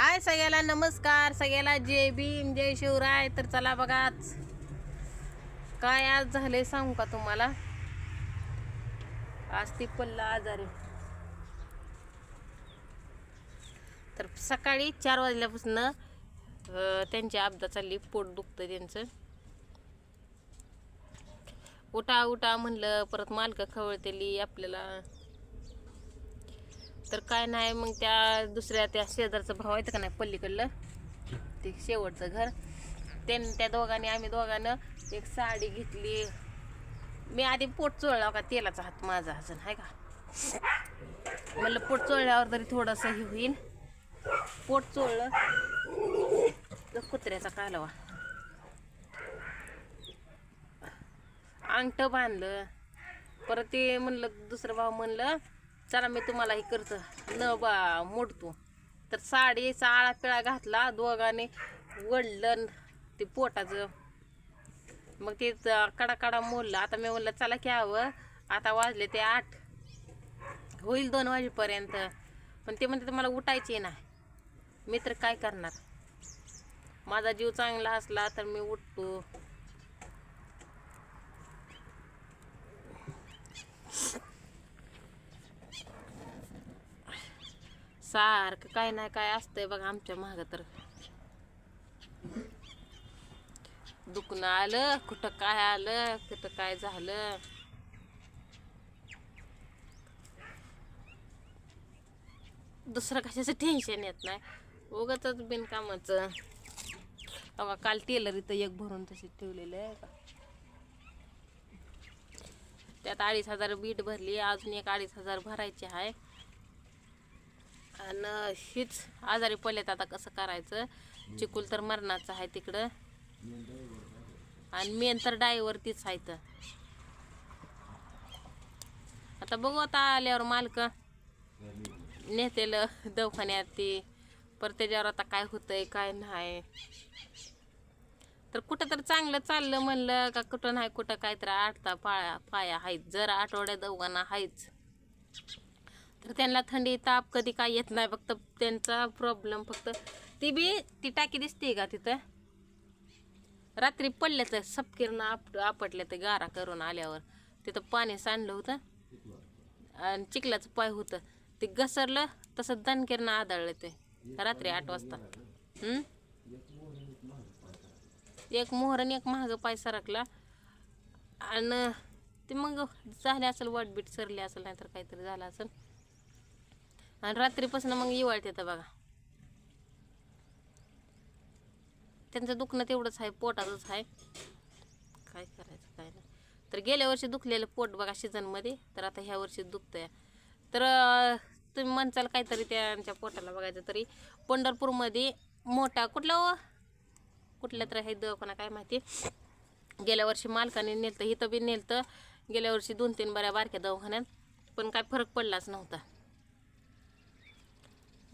हाय सगळ्याला नमस्कार. सगळ्याला जय भीम जय शिवराय. तर चला बघा आज काय आज झाले सांगू का तुम्हाला? आज ती पल्ला आजारी. तर सकाळी चार वाजल्यापासून त्यांची अपदा चालली. पोट दुखतं त्यांचं. उठा उठा म्हणलं परत मालक खवळतेली आपल्याला तर काय नाही मग त्या दुसऱ्या त्या शेजारचं भाव आहे का नाही पल्लीकडलं ते शेवटचं घर. त्यां त्या दोघांनी आम्ही दोघांनं एक साडी घेतली. मी आधी पोट चोळला का तेलाचा हात माझा अजून आहे का? म्हणलं पोट चोळल्यावर तरी थोडंसं हे होईल पोट चोळलं तर कुत्र्याचा कालवा. अंगठ बांधलं. परत ते म्हणलं दुसरं भाऊ म्हणलं चला मी तुम्हाला हे करतो. न बा मोडतो. तर साडीचा आळा पिळा घातला दोघांनी वडलं ते पोटाचं. मग ते कडा कडा मोडलं. आता मी म्हणलं चला घ्यावं आता वाजले ते आठ. होईल दोन वाजेपर्यंत. पण ते म्हणते मला उठायचे ना. मी तर काय करणार? माझा जीव चांगला असला तर मी उठतो. सारखं काय नाही काय असतंय बघा आमच्या मागं तर. दुखणं आलं कुठं काय आलं कुठं काय झालं? दुसरं कशाचं टेन्शन येत नाही. उगाच बिनकामाचं. अवा काल टेलर इथं एक भरून तशी ठेवलेलं आहे का? त्यात अडीच हजार बीट भरली अजून एक अडीच हजार भरायची आहे. आणि हीच आजारी पडलेत आता कसं करायचं? चिकूल तर मरणाचं आहे तिकडं. आणि मेन तर डायवरतीच आहे तर आता बघू आता आल्यावर मालक नेतेल दवाखान्यात ती परत त्याच्यावर आता काय होतंय काय नाही. तर कुठं तर चांगलं चाललं म्हणलं का कुठं नाही कुठं काय तर आठता पाया पाया आहेत. जर आठवड्या दोघांना आहेच. तर त्यांना थंडी ताप कधी काय येत नाही फक्त त्यांचा प्रॉब्लेम फक्त. ती बी ती टाकी दिसते का तिथं? रात्री पडले तर सपकिरणं आप आपटल्या तर गारा करून आल्यावर. तिथं पाणी सांडलं होतं. आणि चिखलाचं पाय होतं. ते घसरलं तसं दणकिरणं आदळलं ते. रात्री आठ वाजता. एक मोहर आणि एक महाग पाय सरकला. आणि ते मग झाले असेल वाटबीट सरली असेल नाहीतर काहीतरी झालं असेल. आणि रात्रीपासून मग इवाळते येतं बघा. त्यांचं दुखणं तेवढंच आहे पोटातच आहे. काय करायचं काय नाही. तर गेल्या वर्षी दुखलेलं पोट बघा सीझनमध्ये तर आता ह्या वर्षी दुखतंय. तर तुम्ही म्हणचाल काहीतरी त्यांच्या पोटाला बघायचं तरी. पंढरपूरमध्ये मोठा कुठला व कुठल्या तर हे दवाखाना काय माहिती? गेल्या वर्षी मालकाने नेलतं इथं बी नेलतं. गेल्या वर्षी दोन तीन बऱ्या बारक्या दवाखान्यात पण काय फरक पडलाच नव्हता.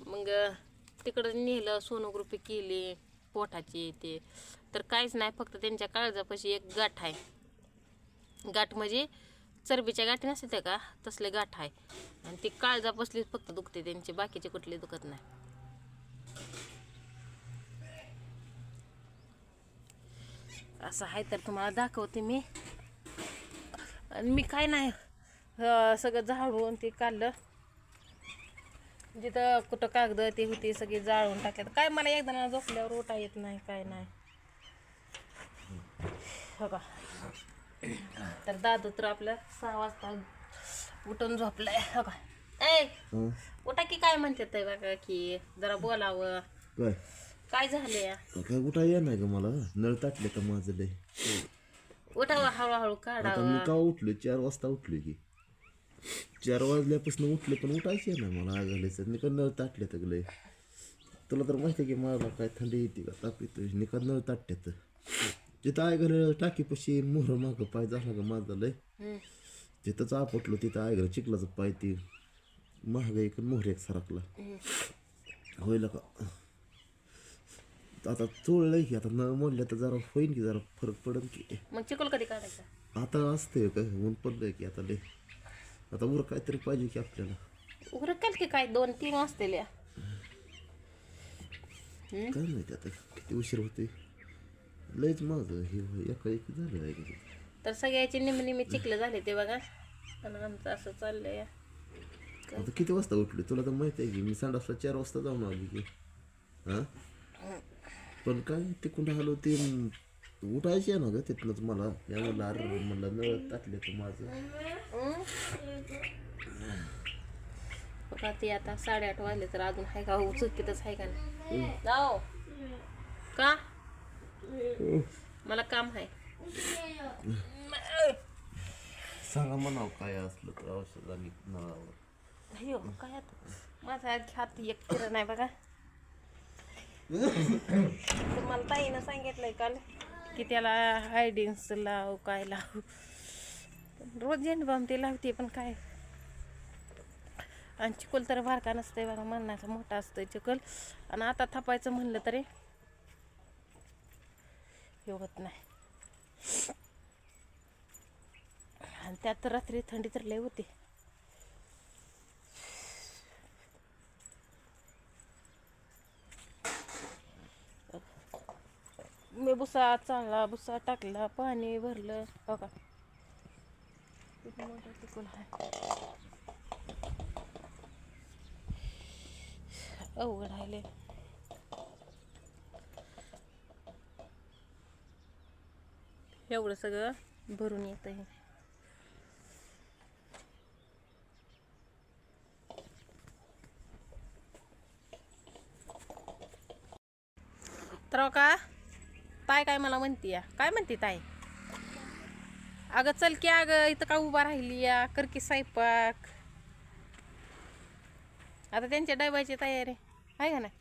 मग तिकडं नेलं सोनोग्रुपी केली पोटाची ते. तर काहीच नाही फक्त त्यांच्या काळजापाशी एक गाठ आहे. गाठ म्हणजे चरबीच्या गाठी नसते का? तसले गाठ आहे. आणि ती काळजापासलीच फक्त दुखते त्यांचे बाकीचे कुठले दुखत नाही. असं आहे तर तुम्हाला दाखवते मी. आणि मी काय नाही सगळं झाडून ते काढलं. जिथं कुठं कागद ते होते सगळे जाळून टाकल्यात काय मला एकदा झोपल्यावर उठा येत नाही काय नाही. हो का? तर दादू तर आपलं सहा वाजता उठून झोपलाय हो का? ए? उठा की काय म्हणतात ते बघा की जरा बोलावं. काय? काय झालंय? काय उठा ये नाही का मला. नळ ताटले तर माझं लय? उठावं हळूहळू आता काढावं. मी का उठलो चार वाजता उठलो की. चार वाजल्यापासून उठले पण उठायचे ना मला आगायचं निका नळ ताटले तर लय. तुला तर माहिती आहे की मला काय थंडी येते का? ताप येतो निका नळ ताटल्यात. तिथं आय घाल टाकीपाशी मोहर मागं पाय झाला का माझा लय. तिथंच आपटलो तिथं आय घाल चिखलाचं पाय ते महाग एक मोहर एक सरकला. होईल का? आता चोळलंय की आता न मोडल्या तर जरा होईन की जरा फरक पडेल की. मग चिकोल कधी काढायचा? आता असते काय ऊन पडलंय की आता लय. आता उर काहीतरी पाहिजे की आपल्याला. उघड की काय? दोन तीन वाजतेल्या? काय माहिती आता किती उशीर होते लयच माझं हे एका एक झालं आहे की. तर सगळ्याचे निम्मे निम्मे चिकले झाले ते बघा. आणि आमचं असं चाललंय. आता किती वाजता उठले तुला तर माहिती आहे की मी संडासला चार वाजता जाऊन आली की. हां? पण काय तिकडून आलो ते उठायचे ना ग तिथनंच मला. या म्हणलं अरे म्हणलं नळ टाकले तर माझं. बघा ते आता साडेआठ वाजले तर अजून हाय का? चुकीतच आहे का नाही? जाओ. का? मला काम आहे सांगा म्हणावं काय असलं तर औषध आणि नळावर. अयो काय आता? माझा हात एक किरण नाही बघा. तर मला ताईनं सांगितलंय काल की त्याला हायडिन्स लाव काय लाव. रोज झेंडबाम ते लावते पण काय? आणि चिकोल तर बारका नसतंय बघा मरणाचा मोठा असतोय चिकोल आणि आता थापायचं म्हणलं तरी हे होत नाही. आणि त्यात रात्री थंडी तर लय होती. मी भुसा चांगला भुसा टाकला पाणी भरलं बघा. का किती मोठं आहे अवघड आहे एवढं सगळं भरून येत आहे तर का ताय काय मला म्हणती या काय म्हणते ताय अगं चल की अगं इथं का उभा राहिली या कर की स्वयंपाक. आता त्यांच्या डब्याची तयारी आहे का नाही?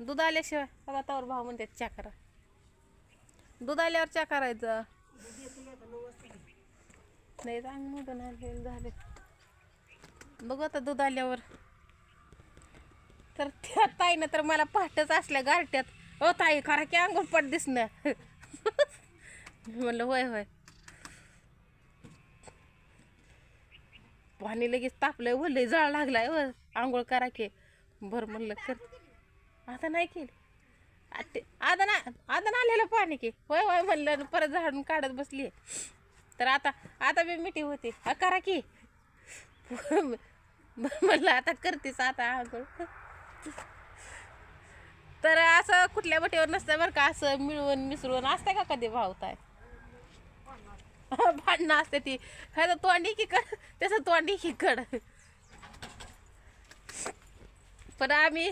दूध आल्याशिवाय बघा तवर भाऊ म्हणतात चा करा. दूध आल्यावर चा करायचं. नाही चांगलं मोठं आलेलं झाले. बघू आता दूध आल्यावर. तर त्या ताईनं तर मला पहाटच असल्या गारट्यात. ओ ताई खरा की अंघोळ पट दिसणं. म्हणलं होय होय. पाणी लगेच तापलंय वलय जाळ लागलाय व आंघोळ करा की. बरं म्हणलं कर. आता नाही केली आ ते- आता ना आता ना आलेलं पाणी की. होय होय म्हणलं परत झाडून काढत बसली तर आता आता मी मिठी होती. हा करा की. म्हणलं आता करतेच आता आंघोळ. तर असं कुठल्या बटीवर नसतं बरं का असं मिळवून मिसळून. असतंय का कधी भावताय? भांडणं असते ती. ह्याचं तोंडी की कड त्याचं तोंडी की कड पण आम्ही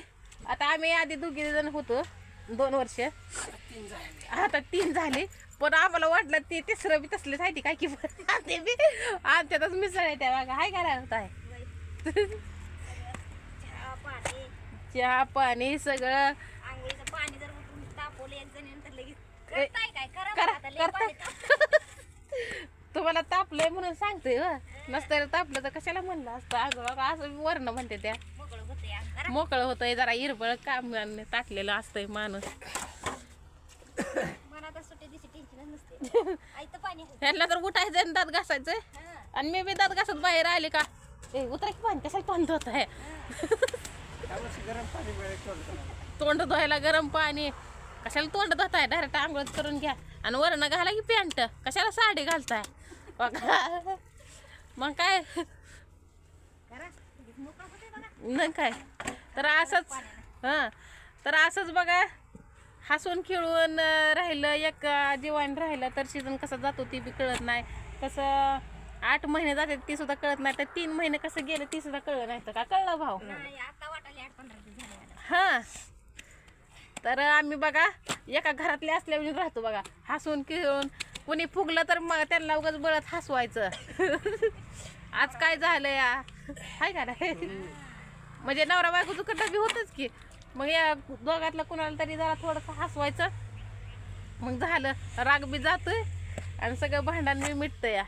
आता आम्ही आधी दोघी जण होतो दोन वर्ष. आता तीन झाले. पण आम्हाला वाटलं ते तिसरं बी तसलेच आहे ती काय की ते बी आमच्यातच मिसळ आहे त्या बघा हाय काय होत आहे चहा पाणी सगळं. पाणी जर करता. तुम्हाला तापलंय म्हणून सांगते हो. नसतं तापलं तर कशाला म्हणलं असतं? अगं बघा असं वर्ण म्हणते त्या. मोकळं होतंय जरा. इरबळ काम टाकलेलं असतंय माणूस. मला तर आहे. उठायचं आणि दात घासायचंय. हा. आणि मी बी दात घासत बाहेर आले का? ए उतरा की पाणी कशाला पाणी धुत आहे? तोंड धुवायला गरम पाणी. कशाला तोंड धुताय? डायरेक्ट आंघोळ करून घ्या. आणि वरण घाला की पॅन्ट. कशाला साडी घालताय? बघा. मग काय. नाही काय? तर असंच हां. तर असंच बघा. हसून खेळून राहिलं एक जीवन राहिलं तर सीझन कसं जातो ती बी कळत नाही. कसं आठ महिने जाते ती सुद्धा कळत नाही. तर तीन महिने कसं गेले ती सुद्धा कळलं नाही. तर का कळलं भाऊ. हां. तर आम्ही बघा एका घरातले असल्यावर राहतो बघा. हसून खेळून. कुणी फुगलं तर मग त्यांना उगाच बळत हसवायचं. आज काय झालं या? हाय का नाही? म्हणजे नवरा बायकोचं कडं बी होतच की. मग या दोघातलं कुणाला तरी जरा थोडंसं हसवायचं. मग झालं. राग बी जातोय आणि सगळं भांडण बी मिटतं या.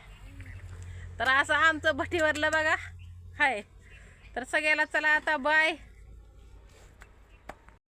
तर असं आमचं भटीवरलं बघा. हाय. तर सगळ्याला चला आता बाय.